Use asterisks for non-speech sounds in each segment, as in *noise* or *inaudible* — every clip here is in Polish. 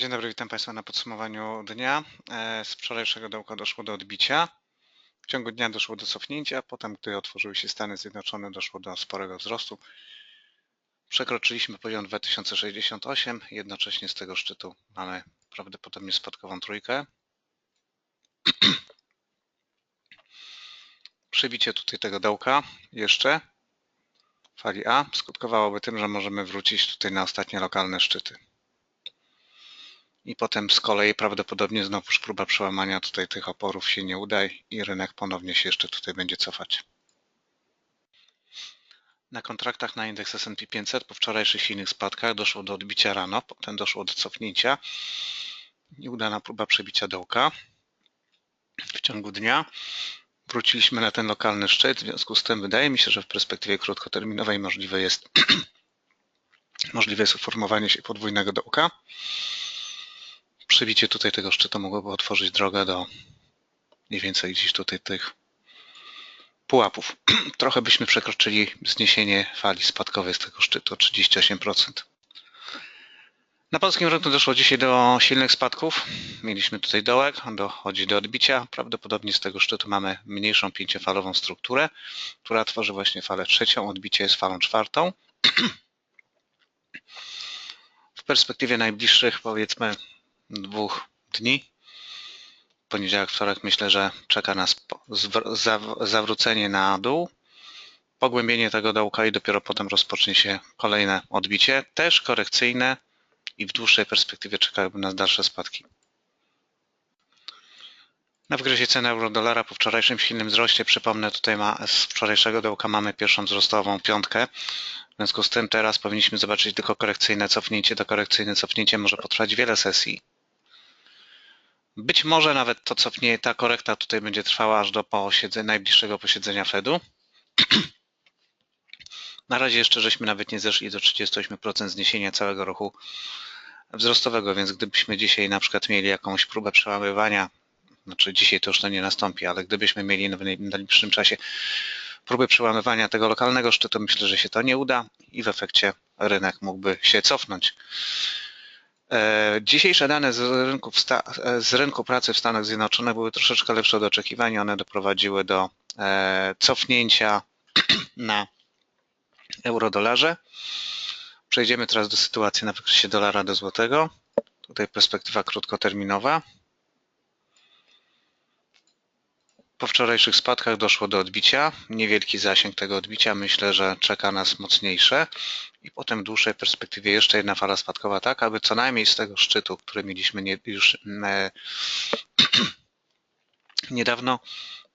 Dzień dobry, witam Państwa na podsumowaniu dnia. E, z wczorajszego dołka doszło do odbicia. W ciągu dnia doszło do cofnięcia, potem gdy otworzyły się Stany Zjednoczone doszło do sporego wzrostu. Przekroczyliśmy poziom 2068, jednocześnie z tego szczytu mamy prawdopodobnie spadkową trójkę. *clears throat* Przybicie tutaj tego dołka jeszcze fali A skutkowałoby tym, że możemy wrócić tutaj na ostatnie lokalne szczyty i potem z kolei prawdopodobnie znowuż próba przełamania tutaj tych oporów się nie uda i rynek ponownie się jeszcze tutaj będzie cofać. Na kontraktach na indeks S&P 500 po wczorajszych silnych spadkach doszło do odbicia rano, potem doszło do cofnięcia. Nieudana próba przebicia dołka. W ciągu dnia wróciliśmy na ten lokalny szczyt, w związku z tym wydaje mi się, że w perspektywie krótkoterminowej możliwe jest *clears throat* możliwe jest uformowanie się podwójnego dołka przebicie tutaj tego szczytu mogłoby otworzyć drogę do mniej więcej gdzieś tutaj tych pułapów. *clears throat* Trochę byśmy przekroczyli zniesienie fali spadkowej z tego szczytu o 38%. Na polskim rynku doszło dzisiaj do silnych spadków. Mieliśmy tutaj dołek, dochodzi do odbicia. Prawdopodobnie z tego szczytu mamy mniejszą pięciofalową strukturę, która tworzy właśnie falę trzecią. Odbicie jest falą czwartą. *clears throat* W perspektywie najbliższych powiedzmy dwóch dni. Poniedziałek, wtorek myślę, że czeka nas zawrócenie na dół, pogłębienie tego dołka i dopiero potem rozpocznie się kolejne odbicie, też korekcyjne i w dłuższej perspektywie czekałyby nas dalsze spadki. Na wgryzie ceny euro-dolara po wczorajszym silnym wzroście, przypomnę, tutaj ma, z wczorajszego dołka mamy pierwszą wzrostową piątkę. W związku z tym teraz powinniśmy zobaczyć tylko korekcyjne cofnięcie. To korekcyjne cofnięcie może potrwać wiele sesji. Być może nawet to cofnie, ta korekta tutaj będzie trwała aż do posiedzenia, najbliższego posiedzenia Fedu. Na razie jeszcze żeśmy nawet nie zeszli do 38% zniesienia całego ruchu wzrostowego, więc gdybyśmy dzisiaj na przykład mieli jakąś próbę przełamywania, znaczy dzisiaj to już to nie nastąpi, ale gdybyśmy mieli w najbliższym czasie próby przełamywania tego lokalnego szczytu, myślę, że się to nie uda i w efekcie rynek mógłby się cofnąć. E, dzisiejsze dane z rynku, e, z rynku, pracy w Stanach Zjednoczonych były troszeczkę lepsze od oczekiwań. One doprowadziły do e, cofnięcia *clears throat* na euro-dolarze. Przejdziemy teraz do sytuacji na wykresie dolara do złotego. Tutaj perspektywa krótkoterminowa. Po wczorajszych spadkach doszło do odbicia. Niewielki zasięg tego odbicia. Myślę, że czeka nas mocniejsze. I potem w dłuższej perspektywie jeszcze jedna fala spadkowa, tak aby co najmniej z tego szczytu, który mieliśmy nie, już e, *clears throat* niedawno,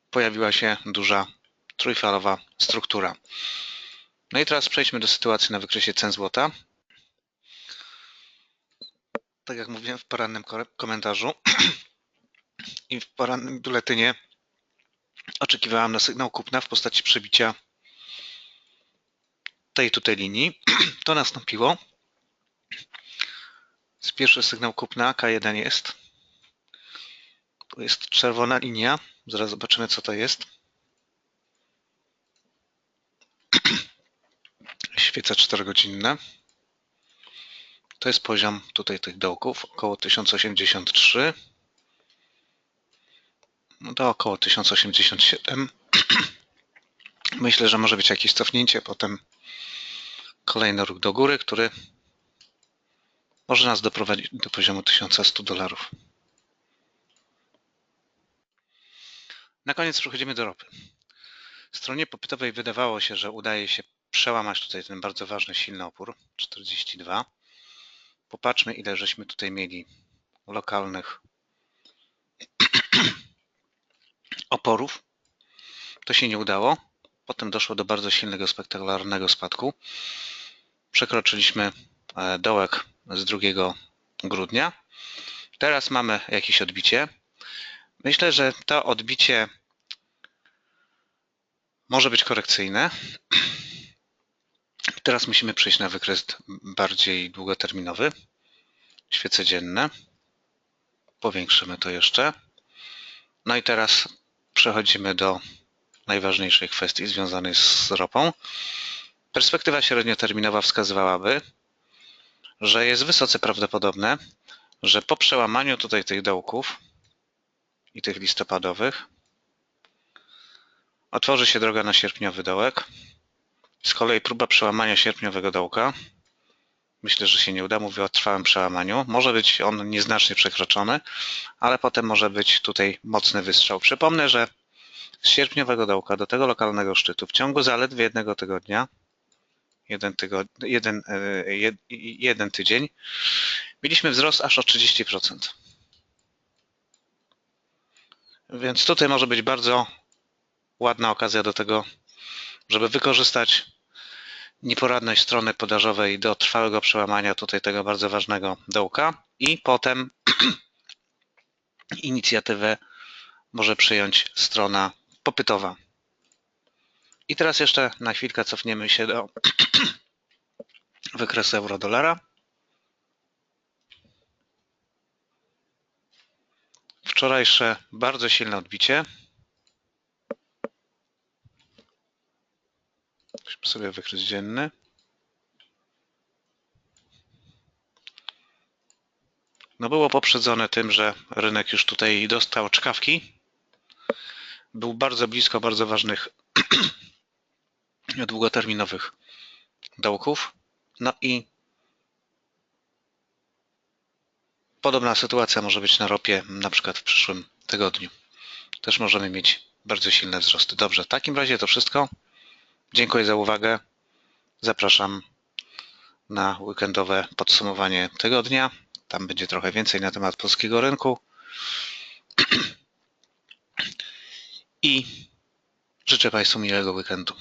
pojawiła się duża trójfalowa struktura. No i teraz przejdźmy do sytuacji na wykresie cen złota. Tak jak mówiłem w porannym komentarzu *clears throat* i w porannym biuletynie oczekiwałem na sygnał kupna w postaci przebicia tej tutaj linii. *clears throat* To nastąpiło. Pierwszy sygnał kupna K1 jest. Tu jest czerwona linia. Zaraz zobaczymy, co to jest. *clears throat* Świeca 4-godzinna. To jest poziom tutaj tych dołków, około 1083 no do około 1087. *clears throat* Myślę, że może być jakieś cofnięcie, potem kolejny ruch do góry, który może nas doprowadzić do poziomu 1100 dolarów. Na koniec przechodzimy do ropy. Stronie popytowej wydawało się, że udaje się przełamać tutaj ten bardzo ważny, silny opór 42. Popatrzmy, ile żeśmy tutaj mieli lokalnych oporów. To się nie udało. Potem doszło do bardzo silnego, spektakularnego spadku. Przekroczyliśmy e, dołek z 2 grudnia. Teraz mamy jakieś odbicie. Myślę, że to odbicie może być korekcyjne. *clears throat* Teraz musimy przejść na wykres bardziej długoterminowy. Świece dzienne. Powiększymy to jeszcze. No i teraz przechodzimy do najważniejszej kwestii związanej z ropą. Perspektywa średnioterminowa wskazywałaby, że jest wysoce prawdopodobne, że po przełamaniu tutaj tych dołków i tych listopadowych otworzy się droga na sierpniowy dołek. Z kolei próba przełamania sierpniowego dołka myślę, że się nie uda. Mówię o trwałym przełamaniu. Może być on nieznacznie przekroczony, ale potem może być tutaj mocny wystrzał. Przypomnę, że z sierpniowego dołka do tego lokalnego szczytu w ciągu zaledwie jednego tygodnia, jeden, tygod, jeden, e, jed, jeden tydzień, mieliśmy wzrost aż o 30%. Więc tutaj może być bardzo ładna okazja do tego, żeby wykorzystać nieporadność strony podażowej do trwałego przełamania tutaj tego bardzo ważnego dołka i potem *clears throat* inicjatywę może przyjąć strona popytowa. I teraz jeszcze na chwilkę cofniemy się do *clears throat* wykresu euro-dolara. Wczorajsze bardzo silne odbicie. Sobie wykres dzienny. No było poprzedzone tym, że rynek już tutaj dostał czkawki. Był bardzo blisko bardzo ważnych *clears throat* długoterminowych dołków. No i podobna sytuacja może być na ropie na przykład w przyszłym tygodniu. Też możemy mieć bardzo silne wzrosty. Dobrze, w takim razie to wszystko. Dziękuję za uwagę. Zapraszam na weekendowe podsumowanie tygodnia. Tam będzie trochę więcej na temat polskiego rynku. *clears throat* I życzę Państwu miłego weekendu.